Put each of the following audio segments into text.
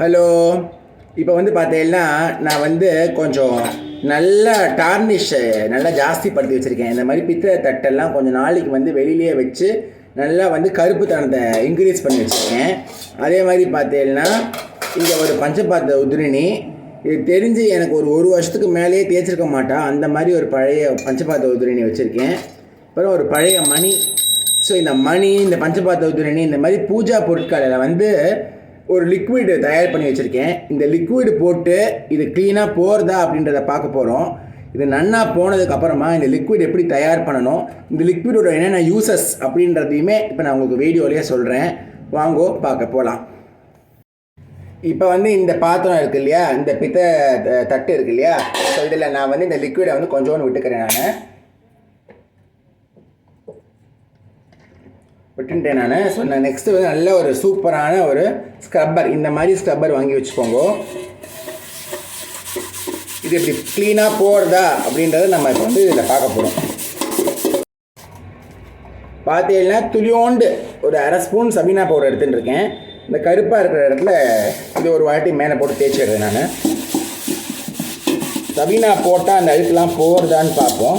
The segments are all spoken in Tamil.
ஹலோ இப்போ வந்து பார்த்தீங்கன்னா நான் வந்து கொஞ்சம் நல்லா டார்னிஷ் நல்லா ஜாஸ்தி படுத்தி வச்சுருக்கேன். இந்த மாதிரி பித்தளை தட்டெல்லாம் கொஞ்சம் நாளைக்கு வந்து வெளியிலேயே வச்சு நல்லா வந்து கருப்பு தனத்தை இன்க்ரீஸ் பண்ணி வச்சுருக்கேன். அதே மாதிரி பார்த்தீங்கன்னா இங்கே ஒரு பஞ்சபாத்த உதிரணி. இது தெரிஞ்சு எனக்கு ஒரு ஒரு வருஷத்துக்கு மேலேயே தேய்ச்சிருக்க மாட்டா. அந்த மாதிரி ஒரு பழைய பஞ்சபாத்த உதிரணி வச்சுருக்கேன். அப்புறம் ஒரு பழைய மணி. ஸோ இந்த மணி இந்த பஞ்சபாத்த உதிரணி இந்த மாதிரி பூஜா பொருட்களில் வந்து ஒரு லிக்விடு தயார் பண்ணி வச்சுருக்கேன். இந்த லிக்விடு போட்டு இது க்ளீனாக போகிறதா அப்படின்றத பார்க்க போகிறோம் இது நன்னா போனதுக்கப்புறமா இந்த லிக்விட் எப்படி தயார் பண்ணணும் இந்த லிக்விடோட என்னென்ன யூசஸ் அப்படின்றதையுமே இப்போ நான் உங்களுக்கு வீடியோலேயே சொல்கிறேன் வாங்கோ பார்க்க போகலாம் இப்போ வந்து இந்த பாத்திரம் இருக்கு இல்லையா இந்த பித்த த- தட்டு இருக்கு இல்லையா ஸோ இதில் நான் வந்து இந்த லிக்விடை வந்து கொஞ்சோண்டு விட்டுக்கிறேன் நான். விட்டுட்டேன் நான். ஸோ நான் நெக்ஸ்ட்டு வந்து நல்ல ஒரு சூப்பரான ஒரு ஸ்க்ரப்பர் இந்த மாதிரி ஸ்க்ரப்பர் வாங்கி வச்சுக்கோங்க. இது இப்படி க்ளீனாக போகிறதா அப்படின்றத நம்ம இப்போ வந்து இதில் பார்க்க போகிறோம் பார்த்தீங்கன்னா துளியோண்டு ஒரு அரை ஸ்பூன் சபீனா பவுடர் எடுத்துட்டு இருக்கேன் இந்த கருப்பாக இருக்கிற இடத்துல இது ஒரு வாட்டி மேலே போட்டு தேய்ச்சிடுறேன் நான். சபீனா போட்டால் அந்த அழுக்கெலாம் போகிறதான்னு பார்ப்போம்.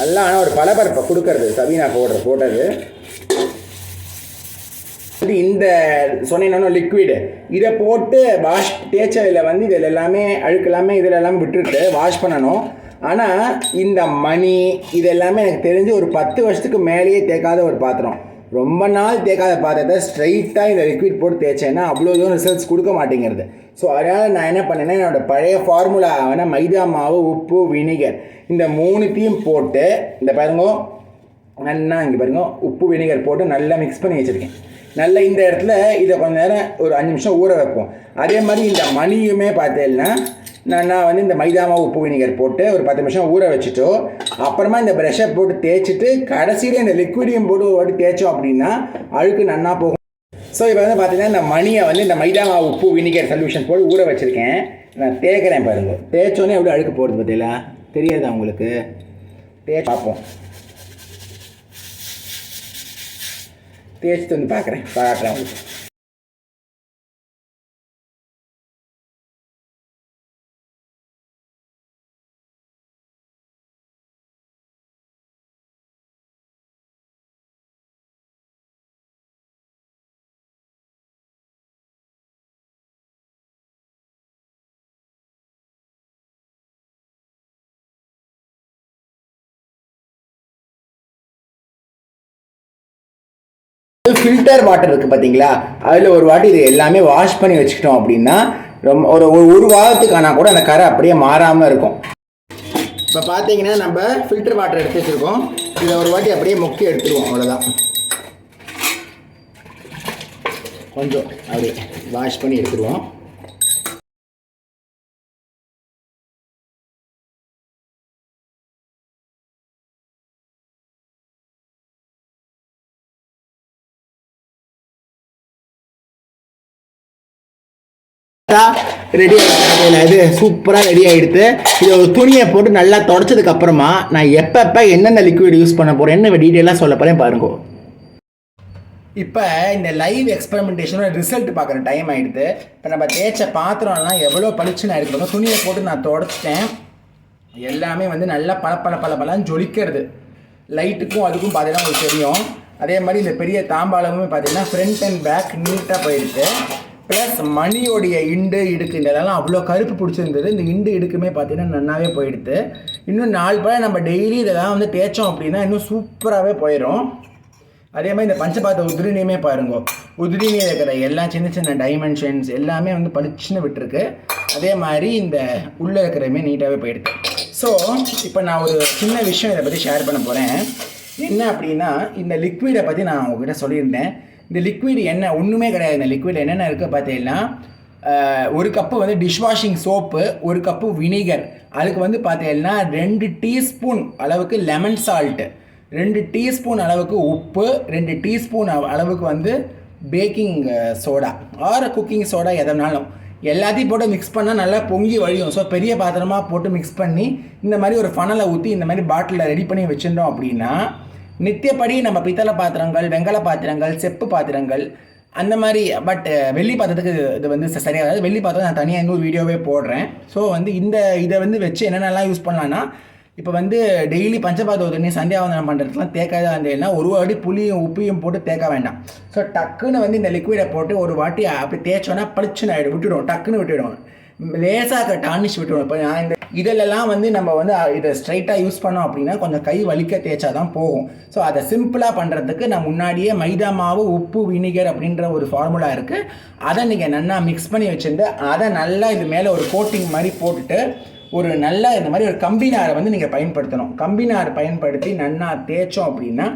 நல்லா ஆனால் ஒரு பளபரப்பை கொடுக்கறது சபீனா போடுற போட்டது. வந்து இந்த சொன்னேன்னு லிக்விடு இதை போட்டு வாஷ் தேய்ச்சதில் வந்து இதில் எல்லாமே அழுக்கு எல்லாமே இதில் எல்லாமே விட்டுட்டு வாஷ் பண்ணணும். ஆனால் இந்த மணி இது எல்லாமே எனக்கு தெரிஞ்சு ஒரு பத்து வருஷத்துக்கு மேலேயே தேய்க்காத ஒரு பாத்திரம். ரொம்ப நாள் தேய்க்காத பாத்திரத்தை ஸ்ட்ரைட்டாக இந்த லிக்விட் போட்டு தேய்ச்சேன்னா அவ்வளோ தூரம் ரிசல்ட்ஸ் கொடுக்க மாட்டேங்கிறது. ஸோ அதனால் நான் என்ன பண்ணேன்னா என்னோட பழைய ஃபார்முலாவான மைதா மாவு உப்பு வினிகர் இந்த மூணுத்தையும் போட்டு இந்த பாருங்க நல்லா இங்கே பாருங்க உப்பு வினிகர் போட்டு நல்லா மிக்ஸ் பண்ணி வச்சுருக்கேன். நல்லா இந்த இடத்துல இதை கொஞ்ச நேரம் ஒரு அஞ்சு நிமிஷம் ஊற வைப்போம். அதே மாதிரி இந்த மணியுமே பார்த்தீங்கன்னா நான் நான் வந்து இந்த மைதா மாவு உப்பு வினிகர் போட்டு ஒரு பத்து நிமிஷம் ஊற வச்சுட்டோ அப்புறமா இந்த ப்ரெஷ்ஷை போட்டு தேய்ச்சிட்டு கடைசியில் இந்த லிக்விடியம் போட்டு ஒரு வாட்டி தேய்ச்சோம் அப்படின்னா அழுக்கு நன்னா போகும். ஸோ இப்போ வந்து பார்த்தீங்கன்னா இந்த மணியை வந்து இந்த மைதா மாவு உப்பு வினிகர் சொல்யூஷன் போட்டு ஊற வச்சுருக்கேன். நான் தேய்க்கிறேன் பாருங்க. தேய்ச்சோன்னே எப்படி அழுக்கு போகிறது பார்த்தீங்களா? தெரியாதா உங்களுக்கு? தேய்ச்சி பார்ப்போம். தேய்ச்சிட்டு வந்து பார்க்குறேன் பார்க்குறேன் உங்களுக்கு. ஃபில்டர் வாட்டர் இருக்குது பார்த்தீங்களா அதில் ஒரு வாட்டி இது எல்லாமே வாஷ் பண்ணி வச்சுக்கிட்டோம் அப்படின்னா ரொம்ப ஒரு ஒரு வாரத்துக்கான கூட அந்த கரை அப்படியே மாறாமல் இருக்கும். இப்போ பார்த்தீங்கன்னா நம்ம ஃபில்டர் வாட்டர் எடுத்து வச்சுருக்கோம். இதை ஒரு வாட்டி அப்படியே முக்கி எடுத்துருவோம் அவ்வளோதான் கொஞ்சம் அப்படியே வாஷ் பண்ணி எடுத்துருவோம். ரெடி ஆகிடுச்சு இது சூப்பராக ரெடி ஆகிடுது இது ஒரு துணியை போட்டு நல்லா தொடச்சதுக்கு அப்புறமா நான் எப்பப்போ என்னென்ன லிக்விட் யூஸ் பண்ண போகிறேன் என்ன டீட்டெயிலாக சொல்ல போகிறேன் பாருங்க. இப்போ இந்த லைவ் எக்ஸ்பெரிமெண்டேஷனோட ரிசல்ட் பார்க்குற டைம் ஆகிடுது இப்போ நம்ம தேய்ச்ச பாத்திரம்லாம் எவ்வளோ பளிச்சுன்னு ஆகிடுது துணியை போட்டு நான் தொடச்சிட்டேன். எல்லாமே வந்து நல்லா பல பல பல பலன்னு ஜொலிக்கிறது. லைட்டுக்கும் அதுக்கும் பார்த்தீங்கன்னா உங்களுக்கு தெரியும். அதே மாதிரி இந்த பெரிய தாம்பாளமும் பார்த்தீங்கன்னா ஃப்ரண்ட் அண்ட் பேக் நீட்டாக போயிடுது ப்ளஸ் மணியோடைய இண்டு இடுக்கு இதெல்லாம் அவ்வளோ கருப்பு பிடிச்சிருந்தது. இந்த இண்டு இடுக்குமே பார்த்தீங்கன்னா நன்னாவே போயிடுது இன்னும் நாலு பழம் நம்ம டெய்லி இதெல்லாம் வந்து தேய்ச்சோம் அப்படின்னா இன்னும் சூப்பராகவே போயிடும் அதே மாதிரி இந்த பஞ்சபாத்த உதிரினியுமே பாருங்க. உதிரினியில் இருக்கிற எல்லா சின்ன சின்ன டைமென்ஷன்ஸ் எல்லாமே வந்து பளிச்சுன்னு விட்டுருக்கு. அதே மாதிரி இந்த உள்ளே இருக்கிறமே நீட்டாகவே போயிடுது ஸோ இப்போ நான் ஒரு சின்ன விஷயம் இதை பற்றி ஷேர் பண்ண போகிறேன் என்ன அப்படின்னா இந்த லிக்விடை பற்றி நான் உங்ககிட்ட சொல்லியிருந்தேன். இந்த லிக்விட் என்ன ஒன்றுமே கிடையாது. இந்த லிக்விட் என்னென்ன இருக்குது பார்த்தீங்கன்னா ஒரு கப்பு வந்து டிஷ்வாஷிங் சோப்பு ஒரு கப்பு வினிகர் அதுக்கு வந்து பார்த்தீங்கன்னா ரெண்டு டீஸ்பூன் அளவுக்கு லெமன் சால்ட்டு ரெண்டு டீஸ்பூன் அளவுக்கு உப்பு ரெண்டு டீஸ்பூன் அளவுக்கு வந்து baking soda or cooking soda எதனாலும். எல்லாத்தையும் போட்டு மிக்ஸ் பண்ணால் நல்லா பொங்கி வழியும். ஸோ பெரிய பாத்திரமாக போட்டு மிக்ஸ் பண்ணி இந்த மாதிரி ஒரு ஃபனலை ஊற்றி இந்த மாதிரி பாட்டிலில் ரெடி பண்ணி வச்சுருந்தோம் அப்படின்னா நித்தியப்படி நம்ம பித்தளை பாத்திரங்கள் வெங்கல பாத்திரங்கள் செப்பு பாத்திரங்கள் அந்த மாதிரி பட் வெள்ளி பாத்திரத்துக்கு இது- வந்து சரியாக வெள்ளி பாத்திரம் நான் தனியாக இன்னொரு வீடியோவே போடுறேன். ஸோ வந்து இந்த இதை வந்து வச்சு என்னென்னலாம் யூஸ் பண்ணலான்னா இப்போ வந்து டெய்லி பஞ்சபாத தண்ணி சந்தியாவந்தனம் பண்ணுறதுக்குலாம் தேக்காத இருந்ததுன்னா ஒரு வாட்டி புளியும் உப்பையும் போட்டு தேக்க வேண்டாம். ஸோ டக்குன்னு வந்து இந்த லிக்விடை போட்டு ஒரு வாட்டி அப்படி தேய்ச்சோன்னா பளிச்சுன்னு ஆகிடும் விட்டுடும் டக்குன்னு விட்டுவிடும் லேசாக டானிஷ் விட்டுருவோம் இப்போ நான் இந்த இதிலெல்லாம் வந்து நம்ம வந்து இதை ஸ்ட்ரைட்டாக யூஸ் பண்ணோம் அப்படின்னா கொஞ்சம் கை வலிக்க தேய்ச்சா தான் போகும். ஸோ அதை சிம்பிளாக பண்ணுறதுக்கு நான் முன்னாடியே மைதா மாவு உப்பு வினிகர் அப்படின்ற ஒரு ஃபார்முலா இருக்குது அதை நீங்கள் நல்லா மிக்ஸ் பண்ணி வச்சுருந்து அதை நல்லா இது மேலே ஒரு கோட்டிங் மாதிரி போட்டுட்டு ஒரு நல்ல இந்த மாதிரி ஒரு கம்பி நாரை வந்து நீங்கள் பயன்படுத்தணும். கம்பி நார் பயன்படுத்தி நன்னா தேய்ச்சோம் அப்படின்னா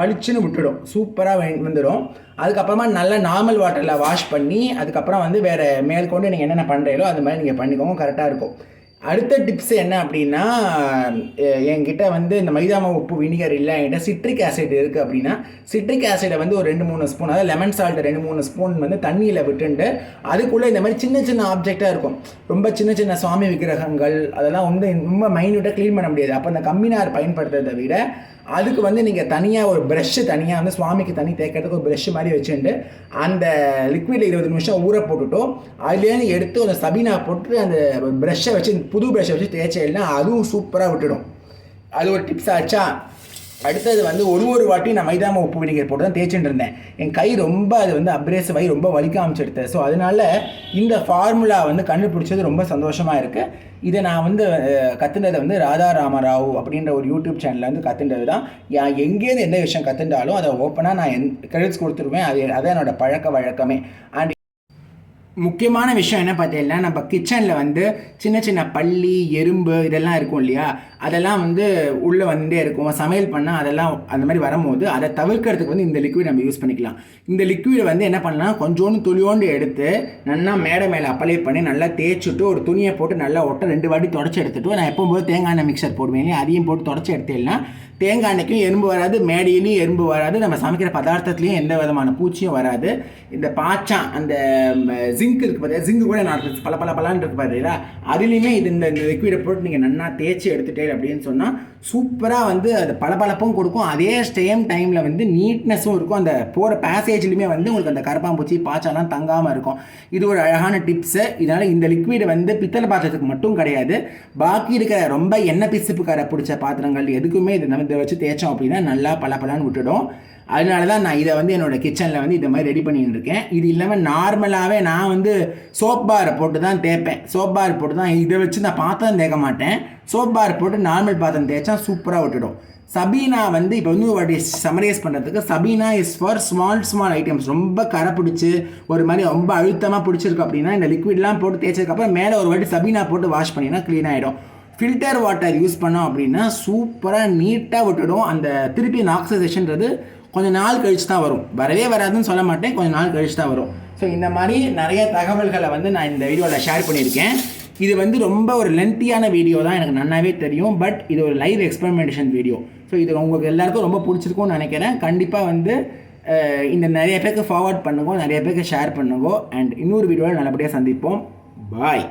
பளிச்சுன்னு விட்டுடும். சூப்பராக வந்துடும். அதுக்கப்புறமா நல்லா நார்மல் வாட்டரில் வாஷ் பண்ணி அதுக்கப்புறம் வந்து வேறு மேற்கொண்டு நீங்கள் என்னென்ன பண்ணுறீங்களோ அது மாதிரி நீங்கள் பண்ணிக்கோங்க கரெக்டாக இருக்கும். அடுத்த டிப்ஸ் என்ன அப்படின்னா என்கிட்ட வந்து இந்த மைதா மாவு உப்பு வினிகர் இல்லை என்கிட்ட சிட்ரிக் ஆசிட் இருக்குது அப்படின்னா சிட்ரிக் ஆசிடை வந்து ஒரு ரெண்டு மூணு ஸ்பூன் அதாவது லெமன் சால்ட் ரெண்டு மூணு ஸ்பூன் வந்து தண்ணியில் விட்டுண்டு அதுக்குள்ளே இந்த மாதிரி சின்ன சின்ன ஆப்ஜெக்டாக இருக்கும். ரொம்ப சின்ன சின்ன சுவாமி விக்கிரகங்கள் அதெல்லாம் வந்து ரொம்ப மைன்யூட்டாக க்ளீன் பண்ண முடியாது. அப்போ அந்த கம்மினார் பயன்படுத்துறதை விட அதுக்கு வந்து நீங்கள் தனியாக ஒரு ப்ரெஷ்ஷு தனியாக வந்து சுவாமிக்கு தண்ணி தேய்க்கிறதுக்கு ஒரு ப்ரெஷ்ஷு மாதிரி வச்சுட்டு அந்த லிக்விடில் இருபது நிமிஷம் ஊற போட்டுட்டோம் அதுலேருந்து எடுத்து அந்த சபீனா போட்டு அந்த ப்ரெஷ்ஷை வச்சு புது ப்ரெஷ்ஷை வச்சு தேய்ச்சேன்னா அதுவும் சூப்பராக விட்டுடும். அது ஒரு டிப்ஸ் ஆச்சா அடுத்தது வந்து ஒரு ஒரு வாட்டி நான் மைதா உப்பு வினிகர் போட்டு தான் தேய்ச்சிட்டு இருந்தேன். என் கை ரொம்ப அது வந்து அப்ரேசிவ் ஆகி ரொம்ப வலிக்க ஆரம்பிச்சிடுது ஸோ அதனால இந்த ஃபார்முலா வந்து கண்டுபிடிச்சது ரொம்ப சந்தோஷமாக இருக்குது இதை நான் வந்து கற்றுனதை வந்து ராதா ராமராவ் அப்படின்ற ஒரு யூடியூப் சேனலில் வந்து கற்றுண்டது தான். யா- எங்கேருந்து எந்த விஷயம் கற்றுண்டாலும் அதை ஓப்பனாக நான் என் கிரெடிட்ஸ் கொடுத்துருவேன். அது அதான் என்னோடய பழக்க வழக்கமே. அண்ட் முக்கியமான விஷயம் என்ன பார்த்தீங்கன்னா நம்ம கிச்சனில் வந்து சின்ன சின்ன பள்ளி எறும்பு இதெல்லாம் இருக்கும் இல்லையா? அதெல்லாம் வந்து உள்ளே வந்துட்டே இருக்கும். சமையல் பண்ணால் அதெல்லாம் அந்த மாதிரி வரும்போது அதை தவிர்க்கிறதுக்கு வந்து இந்த லிக்விட் நம்ம யூஸ் பண்ணிக்கலாம். இந்த லிக்விடை வந்து என்ன பண்ணலாம் கொஞ்சோண்டு துளியோண்டு எடுத்து நல்லா மேடை மேலே அப்ளை பண்ணி நல்லா தேய்ச்சிட்டு ஒரு துணியை போட்டு நல்லா ஒட்ட ரெண்டு வாட்டி தொடச்சி எடுத்துட்டு நான் எப்பவும் போது தேங்காய் எண்ணெய் மிக்சர் போடுவேன் இல்லையா? அதையும் போட்டு தொடச்சி எடுத்தேன்னா தேங்காய் எண்ணெய்க்கும் எறும்பு வராது மேடையிலையும் எறும்பு வராது நம்ம சமைக்கிற பதார்த்தத்துலையும் எந்த விதமான பூச்சியும் வராது. இந்த பாச்சா அந்த ஜிங்க் இருக்கு பார்த்தீங்க ஜிங்க் கூட நான் பல பல பலான்னு இருக்கு பார்த்தீங்களா அதுலேயுமே இது இந்த லிக்விடை போட்டு நீங்கள் நன்னா தேய்ச்சி எடுத்துட்டே அப்படின்னு சொன்னால் சூப்பராக வந்து அது பளபளப்பும் கொடுக்கும். அதே சேம் டைமில் வந்து நீட்னஸும் இருக்கும். அந்த போகிற பேசேஜ்லையுமே வந்து உங்களுக்கு அந்த கரப்பாம்பூச்சி பாச்சாலாம் தங்காமல் இருக்கும். இது ஒரு அழகான டிப்ஸு இதனால் இந்த லிக்விடை வந்து பித்தளை பாத்திரத்துக்கு மட்டும் கிடையாது. பாக்கி இருக்கிற ரொம்ப எண்ணெய் பிசுப்பு கரை பிடிச்ச பாத்திரங்கள் எதுக்குமே இது நம்ம இதை வச்சு தேய்ச்சோம் அப்படின்னா நல்லா பளபளன்னு விட்டுடும். அதனால தான் நான் இதை வந்து என்னோட கிச்சனில் வந்து இந்த மாதிரி ரெடி பண்ணிட்டு இருக்கேன். இது இல்லாமல் நார்மலாகவே நான் வந்து சோப் பார் போட்டு தான் தேய்ப்பேன். சோப் பார் போட்டு தான் இதை வச்சு நான் பாத்திரம் தேய்க்க மாட்டேன். சோப் பார் போட்டு நார்மல் பாத்திரம் தேய்ச்சா சூப்பராக விட்டுடும். சபீனா வந்து இப்போ வந்து ஒரு சமரைஸ் பண்ணுறதுக்கு Sabeena is for small small items ரொம்ப கரை பிடிச்சி ஒரு மாதிரி ரொம்ப அழுத்தமாக பிடிச்சிருக்கு அப்படின்னா இந்த லிக்விட்லாம் போட்டு தேய்ச்சதுக்கப்புறம் மேலே ஒரு வாட்டி சபீனா போட்டு வாஷ் பண்ணினா க்ளீன் ஆகிடும் ஃபில்டர் வாட்டர் யூஸ் பண்ணோம் அப்படின்னா சூப்பராக நீட்டாக விட்டுடும். அந்த திருப்பி ஆக்சிடேஷன்றது கொஞ்சம் நாள் கழிச்சு தான் வரும். வரவே வராதுன்னு சொல்ல மாட்டேன். கொஞ்சம் நாள் கழிச்சு தான் வரும். ஸோ இந்த மாதிரி நிறைய தகவல்களை வந்து நான் இந்த வீடியோவில் ஷேர் பண்ணியிருக்கேன். இது வந்து ரொம்ப ஒரு லென்த்தியான வீடியோ தான். எனக்கு நல்லாவே தெரியும். பட் இது ஒரு லைவ் எக்ஸ்பெரிமெண்டேஷன் வீடியோ ஸோ இது உங்களுக்கு எல்லாருக்கும் ரொம்ப பிடிச்சிருக்கும்னு நினைக்கிறேன். கண்டிப்பாக வந்து இந்த நிறைய பேருக்கு ஃபார்வர்ட் பண்ணுங்க. நிறைய பேருக்கு ஷேர் பண்ணுங்க. அண்ட் இன்னொரு வீடியோவில் நல்லபடியாக சந்திப்போம். பாய்